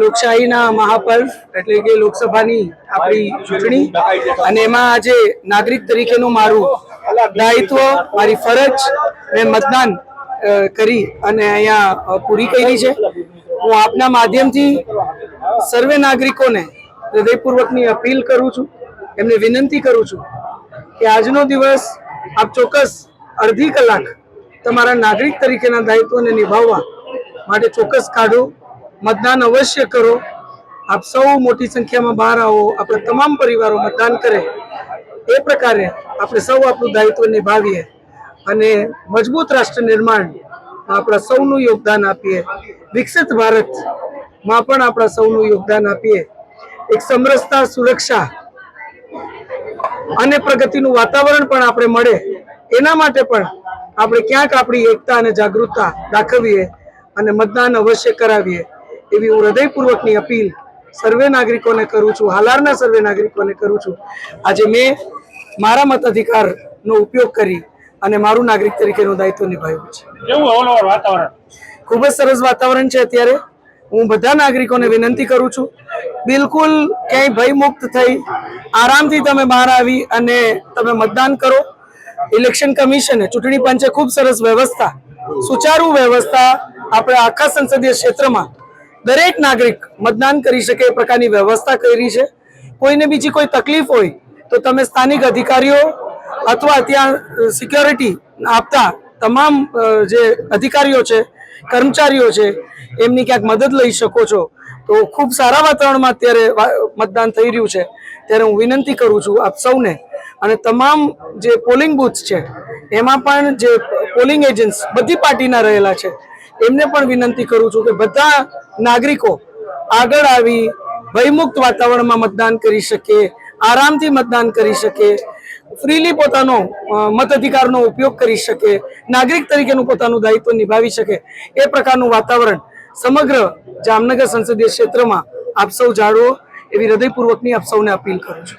લોકશાહીના મહાપર્વ એટલે કે લોકસભાની આપણી ચૂંટણી. અને એમાં આજે નાગરિક તરીકેનું મારું દાયિત્વ, મારી ફરજ મેં મતદાન કરી અને અહીંયા પૂરી કરી છે. હું આપના માધ્યમથી સર્વે નાગરિકોને હૃદયપૂર્વકની અપીલ કરું છું, એમને વિનંતી કરું છું કે આજનો દિવસ આપ ચોક્કસ અડધી કલાક તમારા નાગરિક તરીકેના દાયિત્વને નિભાવવા માટે ચોક્કસ કાઢો. મતદાન અવશ્ય કરો. આપ સૌ મોટી સંખ્યામાં બહાર આવો, આપણા તમામ પરિવારો મતદાન કરે. એ પ્રકારે આપણે સૌ આપણું દાયિત્વ નિભાવીએ અને મજબૂત રાષ્ટ્ર નિર્માણ આપણા સૌનું યોગદાન આપીએ. વિકસિત ભારતમાં પણ આપણા સૌનું યોગદાન આપીએ. એક સમરસતા, સુરક્ષા અને પ્રગતિનું વાતાવરણ પણ આપણે મળે. એના માટે પણ આપણે ક્યાંક આપણી એકતા અને જાગૃતતા દાખવીએ અને મતદાન અવશ્ય કરાવીએ. એવી હું હૃદયપૂર્વકની અપીલ સર્વે નાગરિકોને કરું છું હાલારના સર્વે નાગરિકોને કરું છું. આજે મેં મારા મતાધિકારનો ઉપયોગ કરી અને મારું નાગરિક તરીકેનું દાયિત્વ નિભાવ્યું છે. કેવું વાતાવરણ? ખૂબ જ સરસ વાતાવરણ છે અત્યારે. હું બધા નાગરિકોને વિનંતી કરું છું બિલકુલ ક્યાંય ભયમુક્ત થઈ આરામથી તમે બહાર આવી અને તમે મતદાન કરો. ઇલેક્શન કમિશને ચૂંટણી પંચે ખૂબ સરસ વ્યવસ્થા સુચારુ વ્યવસ્થા આપણે આખા સંસદીય ક્ષેત્રમાં દરેક નાગરિક મતદાન કરી શકે એ પ્રકારની વ્યવસ્થા કરી છે. કોઈને બીજી કોઈ તકલીફ હોય તો તમે સ્થાનિક અધિકારીઓ અથવા ત્યાં સિક્યોરિટી આપતા તમામ જે અધિકારીઓ છે, કર્મચારીઓ છે, એમની ક્યાંક મદદ લઈ શકો છો. તો ખૂબ સારા વાતાવરણમાં અત્યારે મતદાન થઈ રહ્યું છે. ત્યારે હું વિનંતી કરું છું આપ સૌને અને તમામ જે પોલિંગ બૂથ છે, એમાં પણ જે પોલિંગ એજન્ટ્સ બધી પાર્ટીના રહેલા છે એમને પણ વિનંતી કરું છું કે બધા નાગરિકો આગળ આવી ભયમુક્ત વાતાવરણમાં મતદાન કરી શકે, આરામથી મતદાન કરી શકે ફ્રીલી પોતાનો મત મતાધિકારનો ઉપયોગ કરી શકે, નાગરિક તરીકેનું પોતાનું દાયિત્વ નિભાવી શકે, એ પ્રકારનું વાતાવરણ સમગ્ર જામનગર સંસદીય ક્ષેત્રમાં આપ સૌ જાળવો એવી હૃદયપૂર્વકની આપ સૌને અપીલ કરું છું.